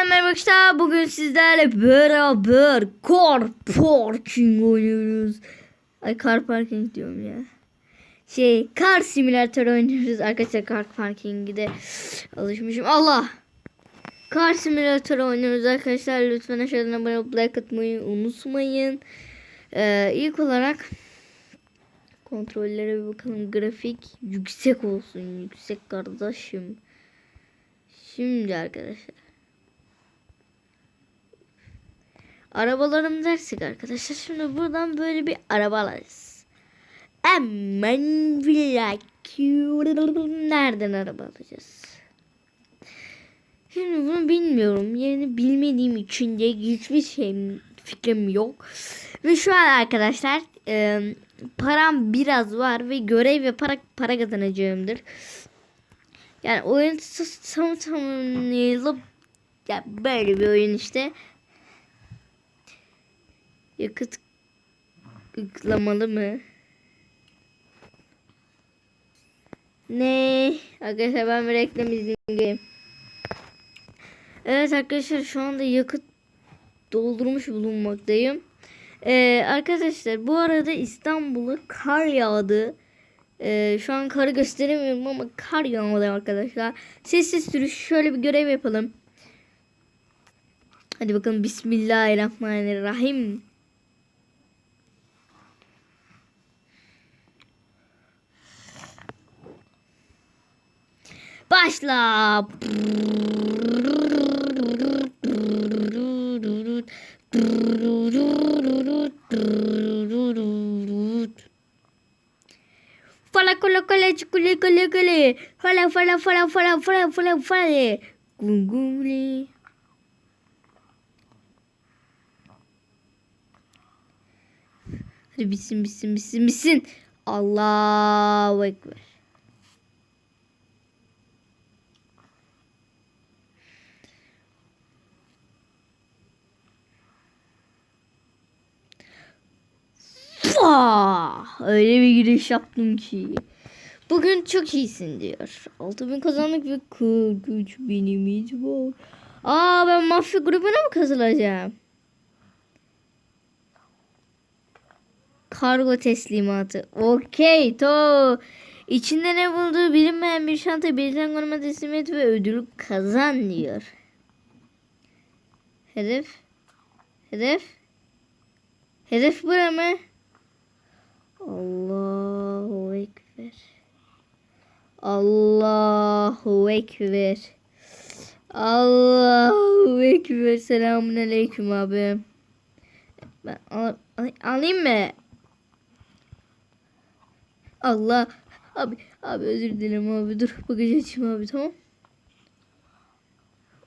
Hepinize merhaba arkadaşlar. Bugün sizlerle beraber car parking oynuyoruz. Ay car parking diyorum ya. Şey kar simülatör oynuyoruz. Arkadaşlar car parking'i de alışmışım. Allah. Kar simülatör oynuyoruz arkadaşlar. Lütfen aşağıdan abone olup like atmayı unutmayın. Ee, ilk olarak kontrollere bir bakalım. Grafik yüksek olsun. Yüksek kardeşim. Şimdi arkadaşlar. Arabalarım dersek arkadaşlar. Şimdi buradan böyle bir araba alacağız. Hemen bir Nereden araba alacağız? Şimdi bunu bilmiyorum. Yerini bilmediğim için de hiçbir şeyim fikrim yok. Ve şu an arkadaşlar e, param biraz var ve görev yaparak para kazanacağımdır. Yani oyun tam tamamlayıp ya böyle bir oyun işte. Yakıt ıklamalı mı? Ne? Arkadaşlar ben bir reklam izleyeyim. Evet arkadaşlar şu anda yakıt doldurmuş bulunmaktayım. Ee, arkadaşlar bu arada İstanbul'a kar yağdı. Ee, şu an karı gösteremiyorum ama kar yağmadı arkadaşlar. Sessiz sürüş şöyle bir görev yapalım. Hadi bakalım Bismillahirrahmanirrahim. Başla. Fala, cola, cola, chicule, cole, cole. Fala, fala, fala, fala, fala, fala, fala. Gunguli. Hadi bitsin, bitsin, bitsin, bitsin. Allahu Ekber. Öyle bir giriş yaptım ki. Bugün çok iyisin diyor. 6000 kazandık ve 43 binimiz var. Aa ben mafya grubuna mı katılacağım? Kargo teslimatı. Okey to. İçinde ne bulduğu bilinmeyen bir şanta birden koruma teslim et ve ödülü kazan diyor. Hedef. Hedef. Hedef bura mı? Allahu Ekber. Allahu Ekber. Allahu Ekber. Selamun Aleyküm abi. Ben al, al, alayım mı? Allah. Abi, abi özür dilerim abi. Dur bagajı açayım abi tamam.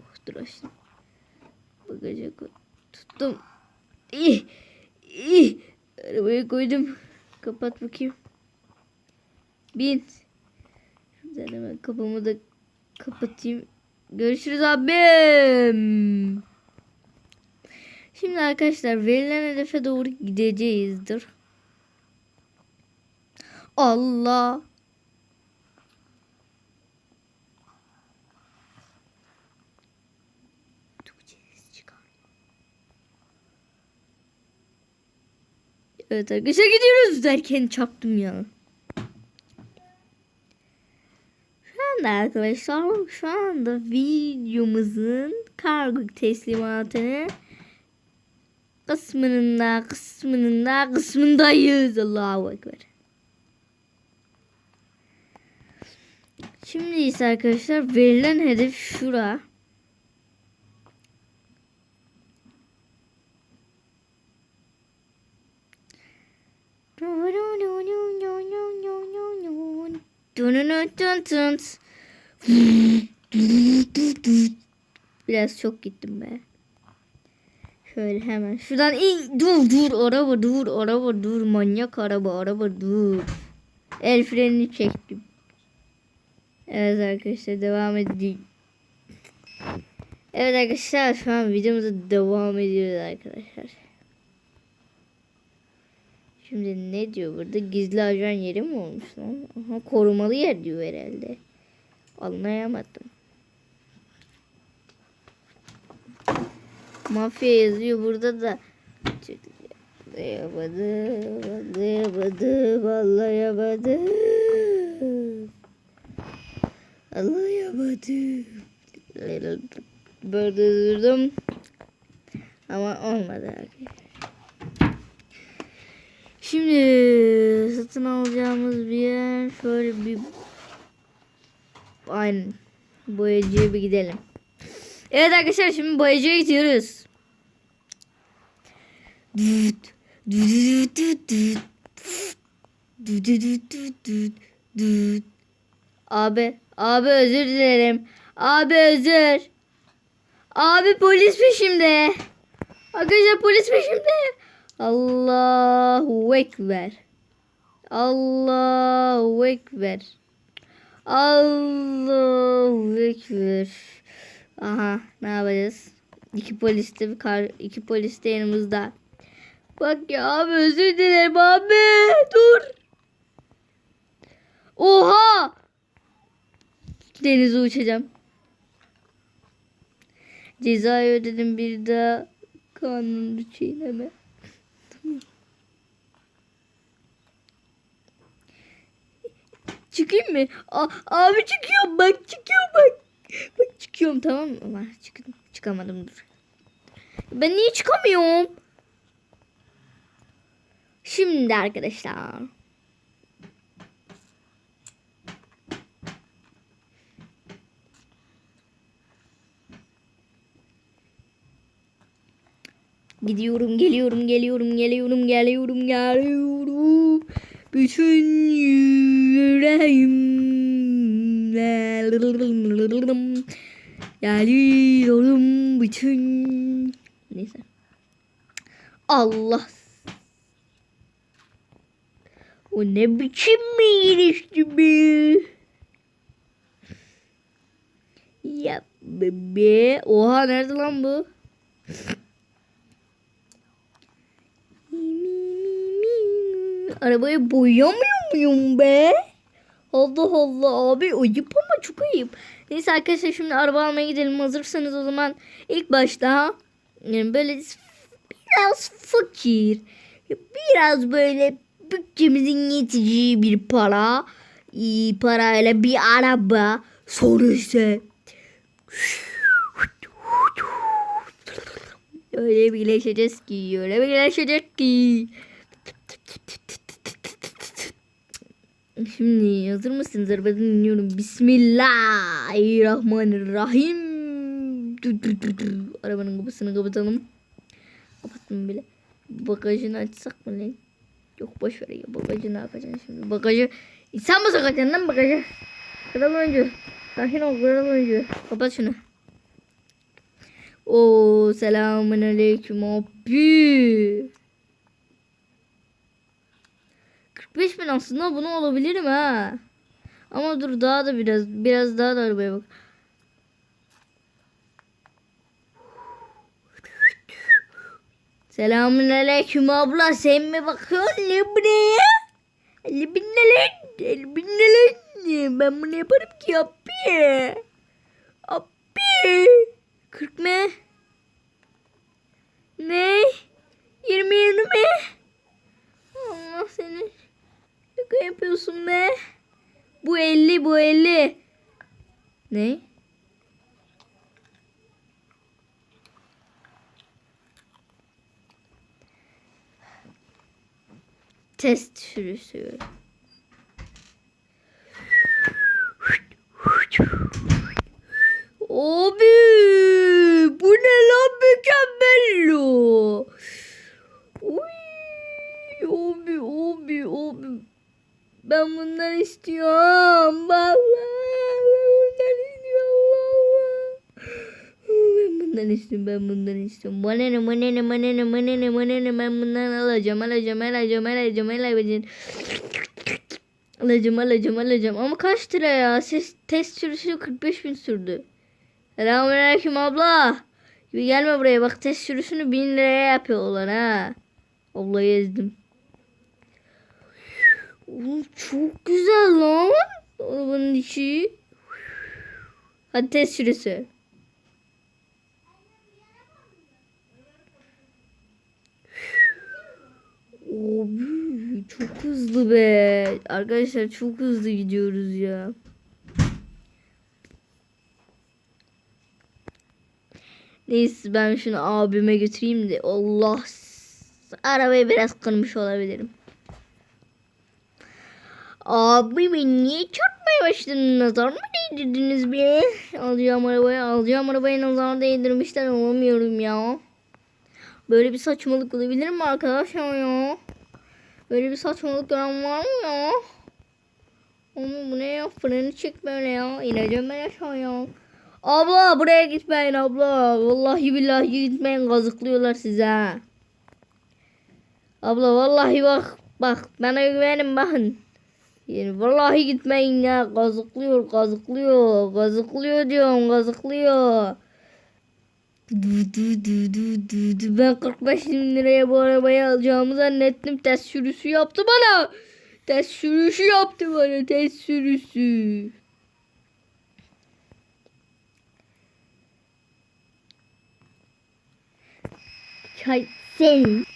Oh, dur açtım. Bagaja koy. Tuttum. İyi. İyi. Arabaya koydum. Kapat bakayım. Bin. Şuradan hemen kapımı da kapatayım. Görüşürüz abim. Şimdi arkadaşlar verilen hedefe doğru gideceğizdir. Allah. Evet arkadaşlar gidiyoruz derken çarptım ya. Şu anda arkadaşlar şu anda videomuzun kargo teslimatını kısmının da kısmının da kısmındayız. Allahu Ekber. Şimdi ise arkadaşlar verilen hedef şura. Biraz çok gittim be. Şöyle hemen şuradan in dur dur araba dur araba dur manyak araba araba dur. El frenini çektim. Evet arkadaşlar devam edeyim. Evet arkadaşlar şu an videomuza devam ediyoruz arkadaşlar. Şimdi ne diyor burada? Gizli ajan yeri mi olmuş lan? Aha, korumalı yer diyor herhalde. Anlayamadım. Mafya yazıyor burada da. Anlayamadı, anlayamadı, anlayamadı. Anlayamadım. Böyle durdum. Ama olmadı. Şimdi satın alacağımız bir yer şöyle bir aynen boyacıya bir gidelim. Evet arkadaşlar şimdi boyacıya gidiyoruz. Abi, abi özür dilerim. Abi özür. Abi polis peşimde. Arkadaşlar polis peşimde. Allahu Ekber. Allahu Ekber. Allahu Ekber. Aha ne yapacağız? İki polis de kar, iki polis de yanımızda. Bak ya abi özür dilerim abi. Dur. Oha. Denize uçacağım. Cezayı ödedim bir daha kanunu çiğneme. Çıkayım mı? A- abi çıkıyorum bak çıkıyorum bak. Bak çıkıyorum tamam mı? Ama çıktım. Çıkamadım dur. Ben niye çıkamıyorum? Şimdi arkadaşlar. Gidiyorum, geliyorum, geliyorum, geliyorum, geliyorum, geliyorum. Bütün yüreğim. Geliyorum bütün. Neyse. Allah. O ne biçim bir girişti be? Ya bebe. Oha nerede lan bu? Arabayı boyamıyor muyum be? Allah Allah abi ayıp ama çok ayıp. Neyse arkadaşlar şimdi araba almaya gidelim. Hazırsanız o zaman ilk başta yani böyle biraz fakir, biraz böyle bütçemizin yeteceği bir para, iyi parayla bir araba, sonra ise öyle birleşeceğiz ki, öyle birleşeceğiz ki. Şimdi hazır mısınız? Arabadan iniyorum. Bismillahirrahmanirrahim. Arabanın kapısını kapatalım. Kapattım bile. Bagajını açsak mı lan? Yok boş ver ya. Bagajı ne yapacaksın şimdi? Bagajı insan mı sokacaksın lan bagajı? Kral oyuncu. Sakin ol kral oyuncu. Kapat şunu. Oo selamun aleyküm abi. 45 bin aslında bunu alabilirim ha. Ama dur daha da biraz biraz daha da arabaya bak. Selamun aleyküm abla sen mi bakıyorsun ne buraya? 50 bin ne lan? 50 bin ne lan? Ben bunu yaparım ki abi. Abi. 40 mı? Ne? 20 20 mi? Allah seni. Şaka yapıyorsun be. Bu 50 bu 50. Ne? Test sürüsü. Abi bu ne lan mükemmel o. Uy, abi abi abi. Ben bundan istiyorum. Vallahi ben bundan istiyorum. Ben bundan istiyorum. Ben bundan istiyorum. Bana ne bana ne bana ne bana ne bana ne ben bundan alacağım alacağım alacağım alacağım alacağım. Alacağım alacağım alacağım. Ama kaç lira ya? Ses, test sürüsü 45 bin sürdü. Selamünaleyküm abla. Gibi gelme buraya. Bak test sürüsünü 1000 liraya yapıyorlar ha. Ablayı ezdim. Oğlum çok güzel lan. Arabanın içi. Hadi test sürüsü. Abi çok hızlı be. Arkadaşlar çok hızlı gidiyoruz ya. Neyse ben şunu abime götüreyim de Allah arabayı biraz kırmış olabilirim. Abi beni niye çarpmaya başladın? Nazar mı değdirdiniz be? Alacağım arabayı, alacağım arabayı nazar değdirmişten olamıyorum ya. Böyle bir saçmalık olabilir mi arkadaşlar ya? Böyle bir saçmalık gören var mı ya? Oğlum bu ne ya? Freni çek böyle ya. İneceğim ben aşağıya. Abla buraya gitmeyin abla. Vallahi billahi gitmeyin kazıklıyorlar size. Abla vallahi bak bak bana güvenin bakın. Yani vallahi gitmeyin ya. Kazıklıyor kazıklıyor. Kazıklıyor diyorum kazıklıyor. Du. Ben 45 bin liraya bu arabayı alacağımı zannettim. Test sürüsü yaptı bana. Test sürüşü yaptı bana. Test sürüsü. Çay senin.